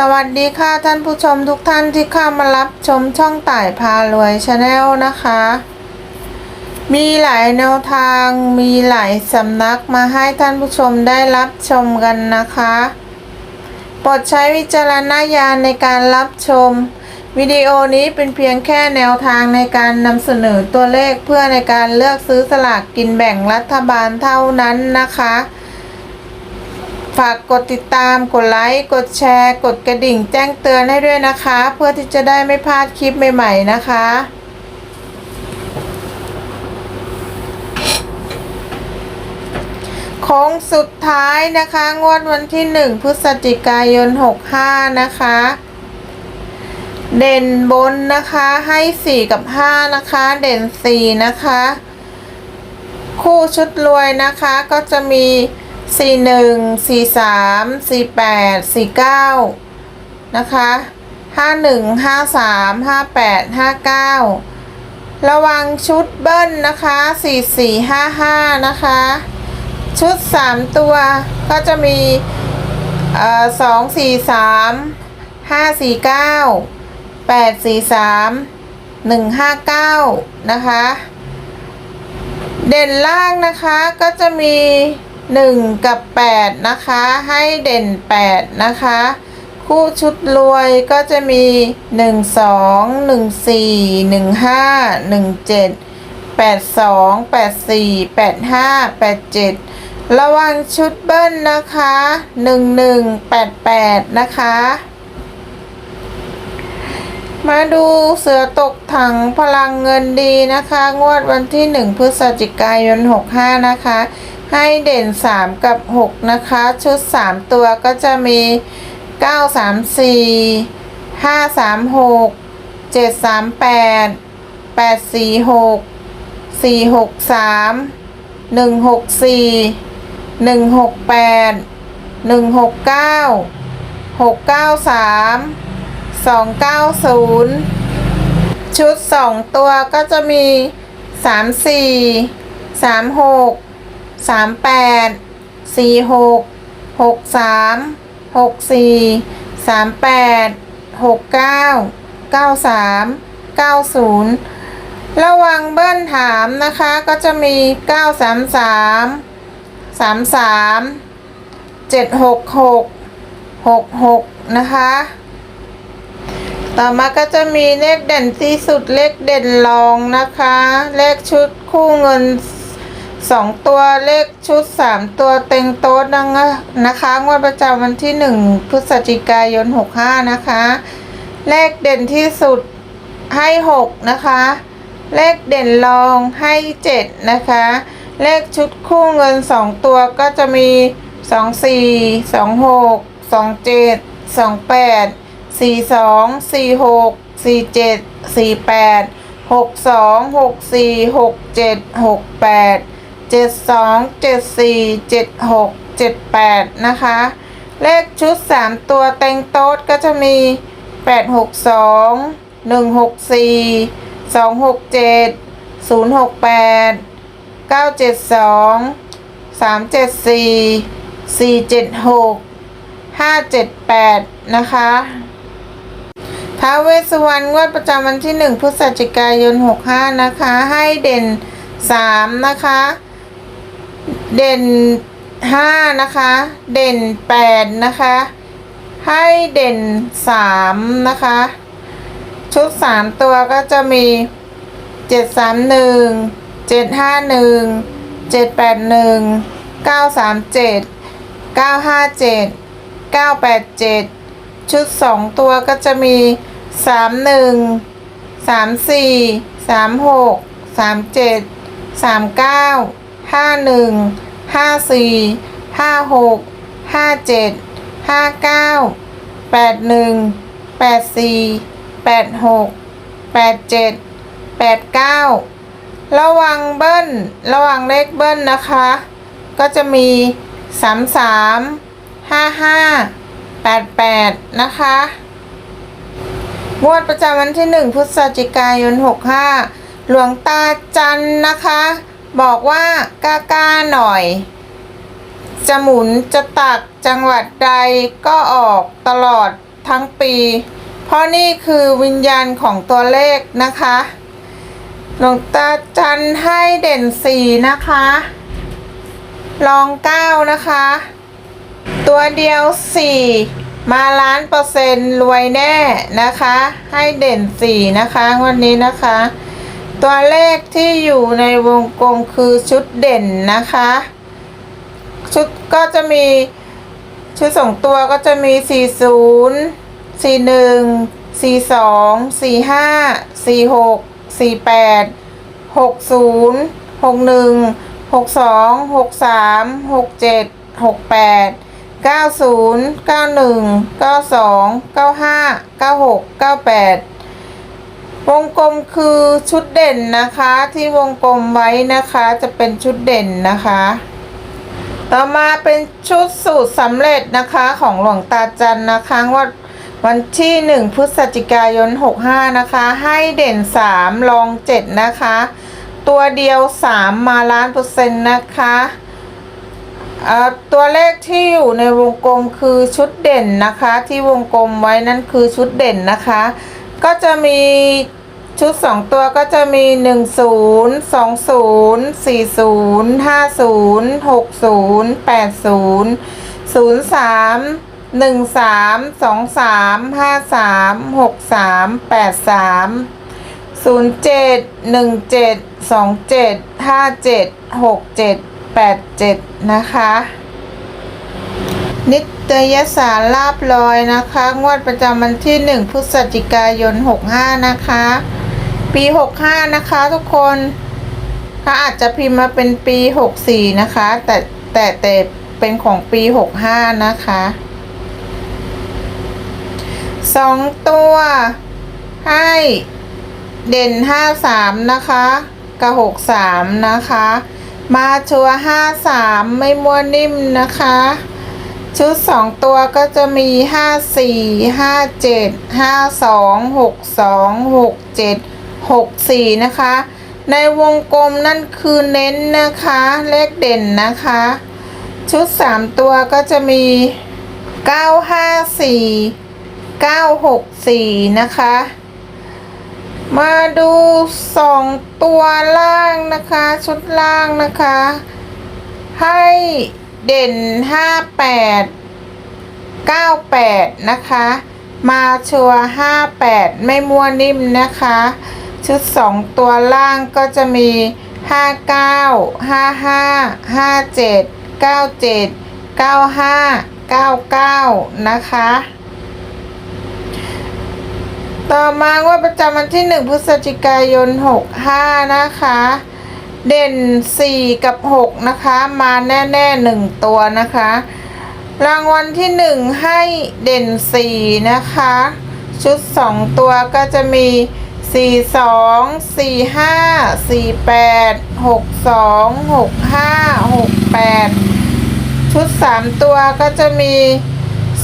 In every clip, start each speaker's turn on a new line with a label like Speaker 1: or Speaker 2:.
Speaker 1: สวัสดีค่ะท่านผู้ชมทุกท่านที่เข้ามารับชมช่องต่ายพารวยชาแนลนะคะ มีหลายแนวทางมีหลายสำนักมาให้ท่านผู้ชมได้รับชมกันนะคะโปรดใช้วิจารณญาณในการรับชม วิดีโอนี้เป็นเพียงแค่แนวทางในการนำเสนอตัวเลขเพื่อในการเลือกซื้อสลากกินแบ่งรัฐบาลเท่านั้นนะคะ ฝากกดติดตาม กดไลค์ กดแชร์ กดกระดิ่ง แจ้งเตือนให้ด้วยนะคะ เพื่อที่จะได้ไม่พลาดคลิปใหม่ๆนะคะ โค้งสุดท้ายนะคะ งวดวันที่ 1 พฤศจิกายน 65 นะคะ เด่นบนนะคะให้ 4 กับ 5 นะคะ เด่น 4 นะคะ คู่ชุดรวยนะคะก็จะมี 41 43 48 49นะคะ51 53 58 59ระวังชุดเบิ้ลนะคะ44 55นะคะ ชุด3ตัวก็จะมีเอ่อ2 4 3 5 4 9 8 4 3 1 5 9นะคะ เด่นล่างนะคะก็จะมี 1 กับ 8 นะคะ ให้เด่น 8 นะคะ คู่ชุดรวยก็จะมี 1 2 1 4 1 5 1 7 8 2 8 4 8 5 8 7 ระวังชุดเบิ้ลนะคะ 1 1 8 8 นะคะ มาดูเสือตกถังพลังเงินดีนะคะ งวดวันที่ 1 พฤศจิกายน 65 นะคะ ให้เด่น 3 กับ 6 นะคะ ชุด 3 ตัวก็จะมี 934 536 738 846 463 164 168 169 693 290 ชุด 2 ตัวก็จะมี 3 4 3 6 สามแปดสี่หกหกสามหกสี่สามแปดหกเก้าเก้าสามเก้าศูนย์ระวังเบิ้ลถามนะคะก็จะมีเก้าสามสามสามสามเจ็ดหกหกหกหกนะคะ ต่อมาก็จะมีเลขเด่นที่สุดเลขเด่นรองนะคะ เลขชุดคู่เงิน สองตัวเลขชุดสามตัวเต็งโต๊ดนะคะนะคะงวดประจำวันที่หนึ่งพฤศจิกายนหกห้านะคะ เลขเด่นที่สุดให้หกนะคะ เลขเด่นรองให้เจ็ดนะคะ เลขชุดคู่เงินสองตัวก็จะมีสองสี่สองหกสองเจ็ดสองแปดสี่สองสี่หกสี่เจ็ดสี่แปดหกสองหกสี่หกเจ็ดหกแปด เจ็ดสองเจ็ดสี่เจ็ดหกเจ็ดแปดนะคะ เลขชุดสามตัวเต็งโต๊ดก็จะมีแปดหกสองหนึ่งหกสี่สองหกเจ็ดศูนย์หกแปดเก้าเจ็ดสองสามเจ็ดสี่สี่เจ็ดหกห้าเจ็ดแปดนะคะท้าเวสสวรรณงวดประจำวันที่1พฤศจิกายน65นะคะ ให้เด่น3นะคะ เด่น5นะคะ เด่น8นะคะ ให้เด่น3นะคะ ชุด3ตัวก็จะมี731 751 781 937 957 987ชุด2ตัวก็จะมี ห้าหนึ่งห้าสี่ห้าหกห้าเจ็ดห้าเก้าแปดหนึ่งแปดสี่แปดหกแปดเจ็ดแปดเก้าระวังเบิ้ลระวังเลขเบิ้ลนะคะ ก็จะมีสามสามห้าห้าแปดแปดนะคะงวดประจำวันที่หนึ่งพฤศจิกายนหกห้าหลวงตาจันนะคะ บอกว่ากล้าๆหน่อย จะหมุนจะตักจังหวัดใดก็ออกตลอดทั้งปี เพราะนี่คือวิญญาณของตัวเลขนะคะหลวงตาจันให้เด่นสี่นะคะลองเก้านะคะ ตัวเดียวสี่มาล้านเปอร์เซ็นต์รวยแน่นะคะ ให้เด่นสี่นะคะ วันนี้นะคะ ตัวเลขที่อยู่ในวงกลมคือชุดเด่นนะคะ ชุดก็จะมีชุดสองตัวก็จะมี 40 41 42 45 46 48 60 61 62 63 67 68 90 91 92 95 96 98 วงกลมคือชุดเด่นนะคะ ที่วงกลมไว้นะคะจะเป็นชุดเด่นนะคะ ต่อมาเป็นชุดสูตรสำเร็จนะคะของหลวงตาจันนะคะว่าวันที่ 1 พฤศจิกายน 65 นะคะ ให้เด่น3รอง 7 นะคะ ตัวเดียว 3 มาล้านเปอร์เซ็นต์นะคะตัวเลขที่อยู่ในวงกลมคือชุดเด่นนะคะ ที่วงกลมไว้นั่นคือชุดเด่นนะคะ ก็จะมี ชุด 2 ตัวก็จะมี 1 0 2 0 4 0 5 0 6 0 8 0 0 3 1 3 2 3 5 3 6 3 8 3 0 7 1 7 2 7 5 7 6 7 8 7 นะคะ นิตยสารลาบลอยนะคะ งวดประจำวันที่ 1 พฤศจิกายน 65 นะคะ ปี65นะคะทุกคนถ้าอาจจะพิมพ์มาเป็นปี64นะคะ แต่แต่แต่เป็นของปี65นะคะสองตัวให้เด่น53นะคะกับ63นะคะ มาชัวร์53ไม่มัวนิ่มนะคะ ชุดสองตัวก็จะมีห้าสี่ห้าเจ็ดห้าสองหกสองหกเจ็ด หกสี่นะคะ ในวงกลมนั่นคือเน้นนะคะ เลขเด่นนะคะ ชุดสามตัวก็จะมีเก้าห้าสี่เก้าหกสี่นะคะ มาดูสองตัวล่างนะคะ ชุดล่างนะคะ ให้เด่น 58 98 นะคะ มาชัวร์58 ไม่มัวนิ่มนะคะ ชุด 2 ตัวล่างก็จะมี 59 55 57 97 95 99 นะคะ ต่อมาว่าประจำวันที่ 1 พฤศจิกายน 65 นะคะ เด่น 4 กับ 6 นะคะ มาแน่ๆหนึ่งตัวนะคะ รางวัลที่ 1 ให้เด่น 4 นะคะ ชุด 2 ตัวก็จะมี 4 2 4 5 4 8 6 2 6 5 6 8ชุด3ตัวก็จะมี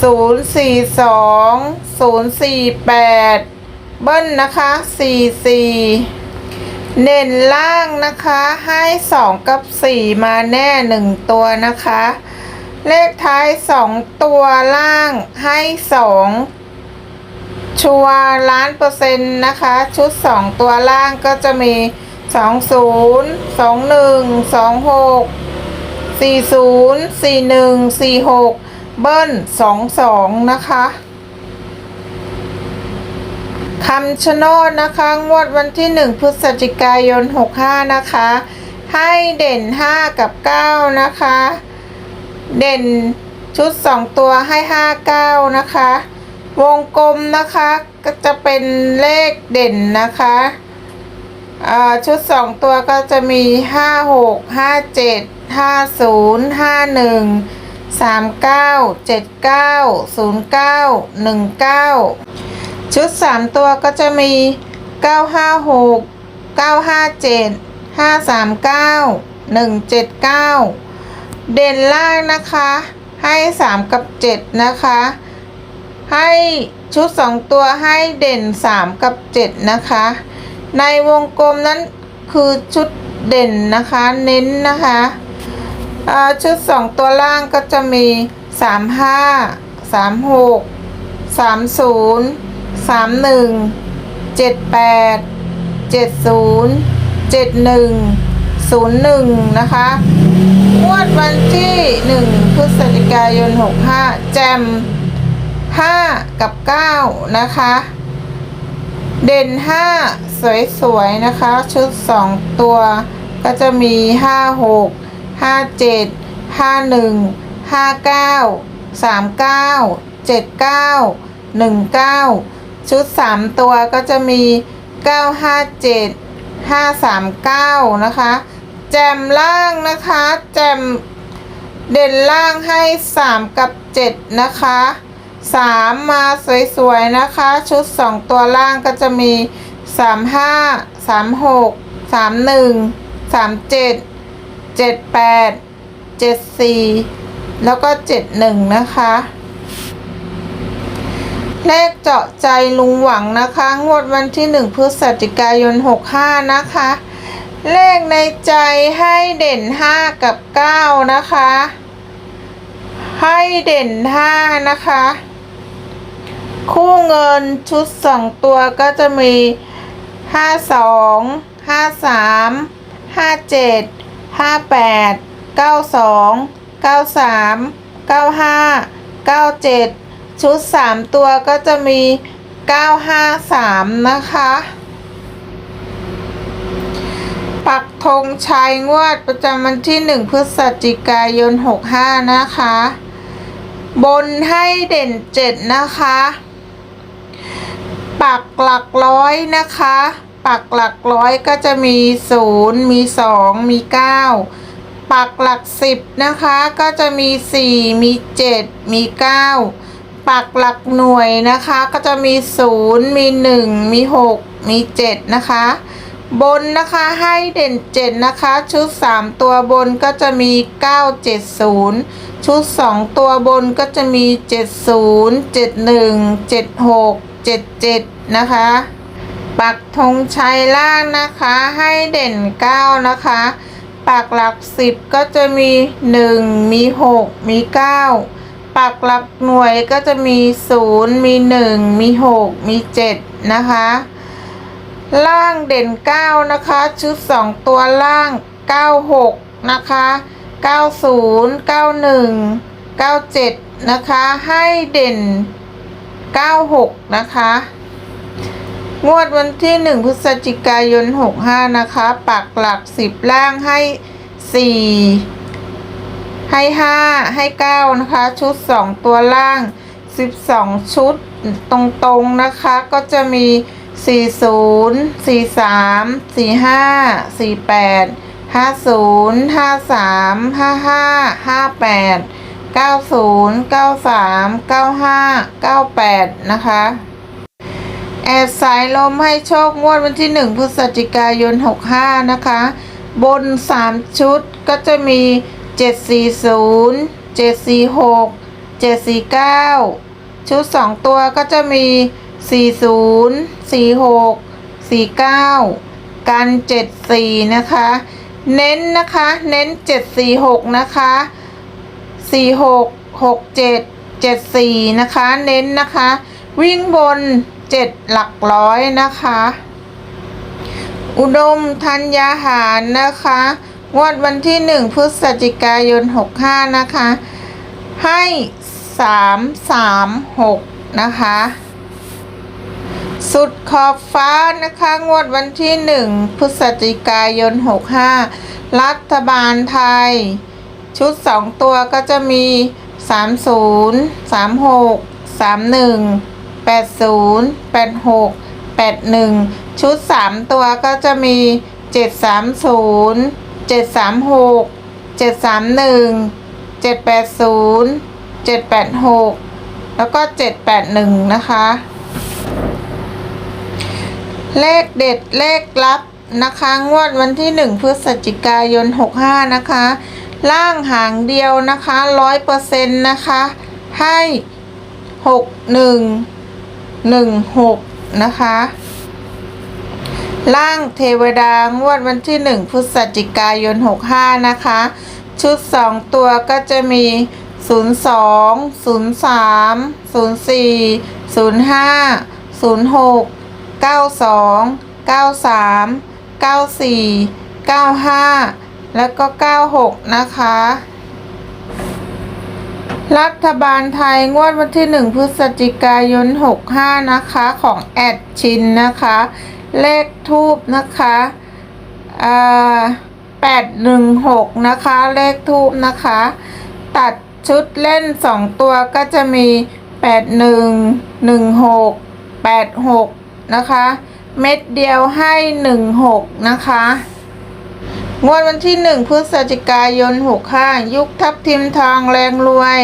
Speaker 1: 0 4 2 0 4 8เบิ้ลนะคะ4 4เด่นล่างนะคะให้สองกับสี่มาแน่หนึ่งตัวนะคะ เลขท้ายสองตัวล่างให้สอง ชัวร์ล้านเปอร์เซ็นต์นะคะ ชุดสองตัวล่างก็จะมีสองศูนย์สองหนึ่งสองหกสี่ศูนย์สี่หนึ่งสี่หกเบิ้ลสองสองนะคะคำชะโนดนะคะ งวดวันที่ 1 พฤศจิกายน 65 นะคะ ให้เด่น 5 กับ 9 นะคะ เด่นชุด 2 ตัวให้ 5 9 นะคะ วงกลมนะคะก็จะเป็นเลขเด่นนะคะชุดสองตัวก็จะมีห้าหกห้าเจ็ดห้าศูนย์ห้าหนึ่งสามเก้าเจ็ดเก้าศูนย์เก้าหนึ่งเก้าชุดสามตัวก็จะมีเก้าห้าหกเก้าห้าเจ็ดห้าสามเก้าหนึ่งเจ็ดเก้าเด่นล่างนะคะ ให้สามกับเจ็ดนะคะ ให้ชุด 2 ตัวให้เด่น 3 กับ 7 นะคะ ในวงกลมนั้นคือชุดเด่นนะคะเน้นนะคะชุด 2 ตัวล่างก็จะมี 35 36สามศูนย์สามหนึ่งเจ็ดแปดเจ็ดศูนย์เจ็ดหนึ่งศูนย์หนึ่งนะคะงวดวันที่หนึ่งพฤศจิกายนหกห้าแจม ห้ากับเก้านะคะ เด่นห้าสวยๆ นะคะ ชุดสองตัวก็จะมีห้าหกห้าเจ็ดห้าหนึ่งห้าเก้าสามเก้าเจ็ดเก้าหนึ่งเก้าชุดสามตัวก็จะมีเก้าห้าเจ็ดห้าสามเก้านะคะ แจมล่างนะคะ แจมเด่นล่างให้สามกับเจ็ดนะคะ สามมาสวยๆนะคะ ชุดสองตัวล่างก็จะมีสามห้าสามหกสามหนึ่งสามเจ็ดเจ็ดแปดเจ็ดสี่แล้วก็เจ็ดหนึ่งนะคะ เลขเจาะใจลุงหวังนะคะ งวดวันที่หนึ่งพฤศจิกายนหกห้านะคะ เลขในใจให้เด่นห้ากับเก้านะคะให้เด่นห้านะคะ คู่เงินชุดสองตัวก็จะมีห้าสองห้าสามห้าเจ็ดห้าแปดเก้าสองเก้าสามเก้าห้าเก้าเจ็ดชุดสามตัวก็จะมีเก้าห้าสามนะคะ ปักธงชัยงวดประจำวันที่หนึ่งพฤศจิกายนหกห้านะคะ บนให้เด่นเจ็ดนะคะ ปักหลักร้อยนะคะ ปักหลักร้อยก็จะมีศูนย์มีสองมีเก้าปักหลักสิบนะคะก็จะมีสี่มีเจ็ดมีเก้าปักหลักหน่วยนะคะก็จะมีศูนย์มีหนึ่งมีหกมีเจ็ดนะคะ บนนะคะให้เด่นเจ็ดนะคะ ชุดสามตัวบนก็จะมีเก้าเจ็ดศูนย์ชุดสองตัวบนก็จะมีเจ็ดศูนย์เจ็ดหนึ่งเจ็ดหก เจ็ดเจ็ดหกเจ็ดเจ็ดนะคะ ปักธงชัยล่างนะคะ ให้เด่นเก้านะคะ ปักหลักสิบก็จะมีหนึ่งมีหกมีเก้าปักหลักหน่วยก็จะมีศูนย์มีหนึ่งมีหกมีเจ็ดนะคะ ล่างเด่นเก้านะคะ ชุดสองตัวล่างเก้าหกนะคะเก้าศูนย์เก้าหนึ่งเก้าเจ็ดนะคะ ให้เด่น เก้าหกนะคะ งวดวันที่หนึ่งพฤศจิกายนหกห้านะคะ ปักหลักสิบล่างให้สี่ให้ห้าให้เก้านะคะ ชุดสองตัวล่างสิบสองชุดตรงๆนะคะ ก็จะมีสี่ศูนย์สี่สาม สี่ห้าสี่แปดห้าศูนย์ห้าสามห้าห้าห้าแปดเก้าศูนย์เก้าสามเก้าห้าเก้าแปดนะคะ แอดสายลมให้โชคงวดวันที่หนึ่งพฤศจิกายนหกห้านะคะ บนสามชุดก็จะมีเจ็ดสี่ศูนย์เจ็ดสี่หกเจ็ดสี่เก้าชุดสองตัวก็จะมีสี่ศูนย์สี่หกสี่เก้ากันเจ็ดสี่นะคะ เน้นนะคะ เน้นเจ็ดสี่หกนะคะ สี่หกหกเจ็ดเจ็ดสี่นะคะ เน้นนะคะ วิ่งบนเจ็ดหลักร้อยนะคะ อุดมธัญญาหารนะคะงวดวันที่หนึ่งพฤศจิกายนหกห้านะคะ ให้สามสามหกนะคะ สุดขอบฟ้านะคะ งวดวันที่หนึ่งพฤศจิกายนหกห้ารัฐบาลไทย ชุดสองตัวก็จะมีสามศูนย์สามหกสามหนึ่งแปดศูนย์แปดหกแปดหนึ่งชุดสามตัวก็จะมีเจ็ดสามศูนย์เจ็ดสามหกเจ็ดสามหนึ่งเจ็ดแปดศูนย์เจ็ดแปดหกแล้วก็เจ็ดแปดหนึ่งนะคะ เลขเด็ดเลขลับนะคะ งวดวันที่หนึ่งพฤศจิกายนหกห้านะคะ ล่างหางเดียวนะคะร้อยเปอร์เซ็นต์นะคะ ให้หกหนึ่งหนึ่งหกนะคะ ล่างเทวดางวดวันที่หนึ่งพฤศจิกายนหกห้านะคะ ชุดสองตัวก็จะมีศูนย์สองศูนย์สามศูนย์สี่ศูนย์ห้าศูนย์หกเก้าสองเก้าสามเก้าสี่เก้าห้า แล้วก็เก้าหกนะคะ รัฐบาลไทยงวดวันที่ 1 พฤศจิกายน 65 นะคะของแอดชินนะคะ เลขทูบนะคะอ่า816 นะคะ เลขทูบนะคะ ตัดชุดเล่น 2 ตัวก็จะมี 81 16 86 นะคะ เม็ดเดียวให้ 16 นะคะ งวดวันที่หนึ่งพฤศจิกายนหกห้ายุคทับทิมทองแรงรวย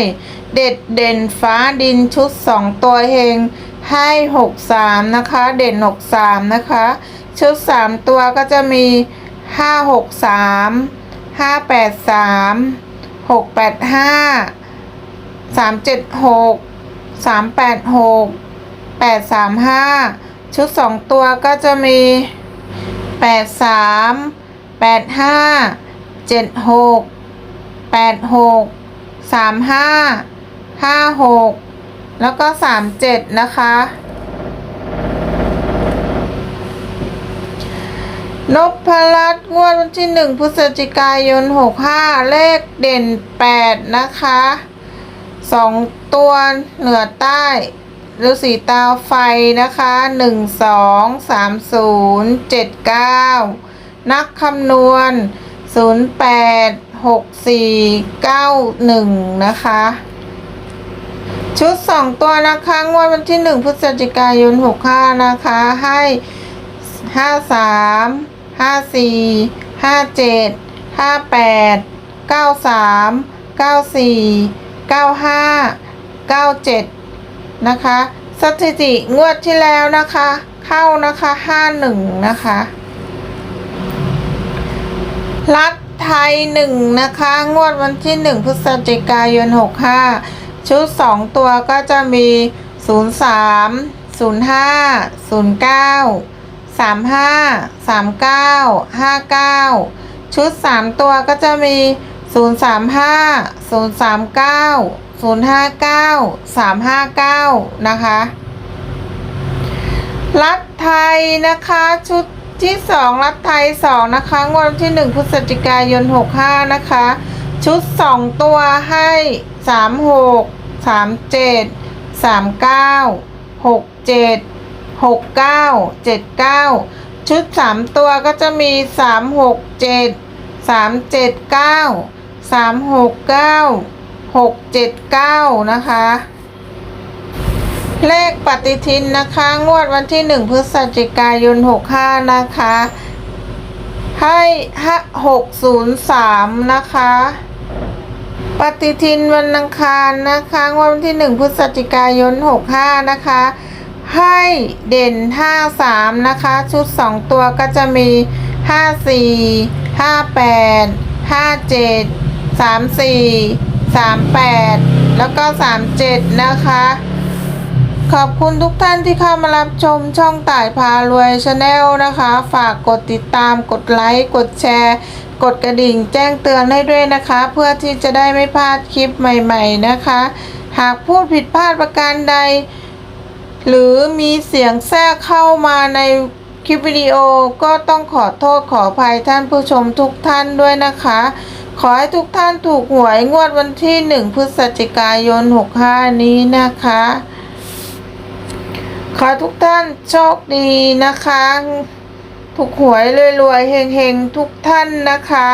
Speaker 1: เด็ดเด่นฟ้าดินชุดสองตัวเฮงให้หกสามนะคะ เด่นหกสามนะคะ ชุดสามตัวก็จะมีห้าหกสามห้าแปดสามหกแปดห้าสามเจ็ดหกสามแปดหกแปดสามห้าชุดสองตัวก็จะมีแปดสาม แปดห้าเจ็ดหกแปดหกสามห้าห้าหกแล้วก็สามเจ็ดนะคะ นพรัตน์งวดวันที่หนึ่งพฤศจิกายนหกห้าเลขเด่นแปดนะคะสองตัวเหนือใต้ฤาษีตาไฟนะคะหนึ่งสองสามศูนย์เจ็ดเก้า นักคำนวณ 0 8 6 4 9 1 นะคะ ชุด 2 ตัวนะคะ งวดวันที่ 1 พฤศจิกายน 65 นะคะ ให้ 53 54 57 58 93 94 95 97 นะคะ สถิติงวดที่แล้วนะคะ เข้านะคะ 51 นะคะ รัฐไทยหนึ่งนะคะ งวดวันที่หนึ่งพฤศจิกายนหกห้าชุดสองตัวก็จะมีศูนย์สามศูนย์ห้าศูนย์เก้าสามห้าสามเก้าห้าเก้าชุดสามตัวก็จะมีศูนย์สามห้าศูนย์สามเก้าศูนย์ห้าเก้าสามห้าเก้านะคะ รัฐไทยนะคะชุด ที่สองรัฐไทยสองนะคะ งวดวันที่หนึ่งพฤศจิกายนหกห้านะคะ ชุดสองตัวให้สามหกสามเจ็ดสามเก้าหกเจ็ดหกเก้าเจ็ดเก้าชุดสามตัวก็จะมีสามหกเจ็ดสามเจ็ดเก้าสามหกเก้าหกเจ็ดเก้านะคะ เลขปฏิทินนะคะ งวดวันที่หนึ่งพฤศจิกายนหกห้านะคะ ให้หกศูนย์สามนะคะ ปฏิทินวันอังคารนะคะ งวดวันที่หนึ่งพฤศจิกายนหกห้านะคะ ให้เด่นห้าสามนะคะ ชุดสองตัวก็จะมีห้าสี่ห้าแปดห้าเจ็ดสามสี่สามแปดแล้วก็สามเจ็ดนะคะ ขอบคุณทุกท่านที่เข้ามารับชมช่องต่ายพารวยชาแนลนะคะ ฝากกดติดตามกดไลค์กดแชร์ กดกระดิ่งแจ้งเตือนให้ด้วยนะคะ เพื่อที่จะได้ไม่พลาดคลิปใหม่ๆนะคะ หากพูดผิดพลาดประการใด หรือมีเสียงแทรกเข้ามาในคลิปวิดีโอก็ต้องขอโทษขออภัยท่านผู้ชมทุกท่านด้วยนะคะ ขอให้ทุกท่านถูกหวยงวดวันที่ 1 พฤศจิกายน 65 นี้นะคะ ขอทุกท่านโชคดีนะคะ ถูกหวยรวยๆเฮงๆ ทุกท่านนะคะ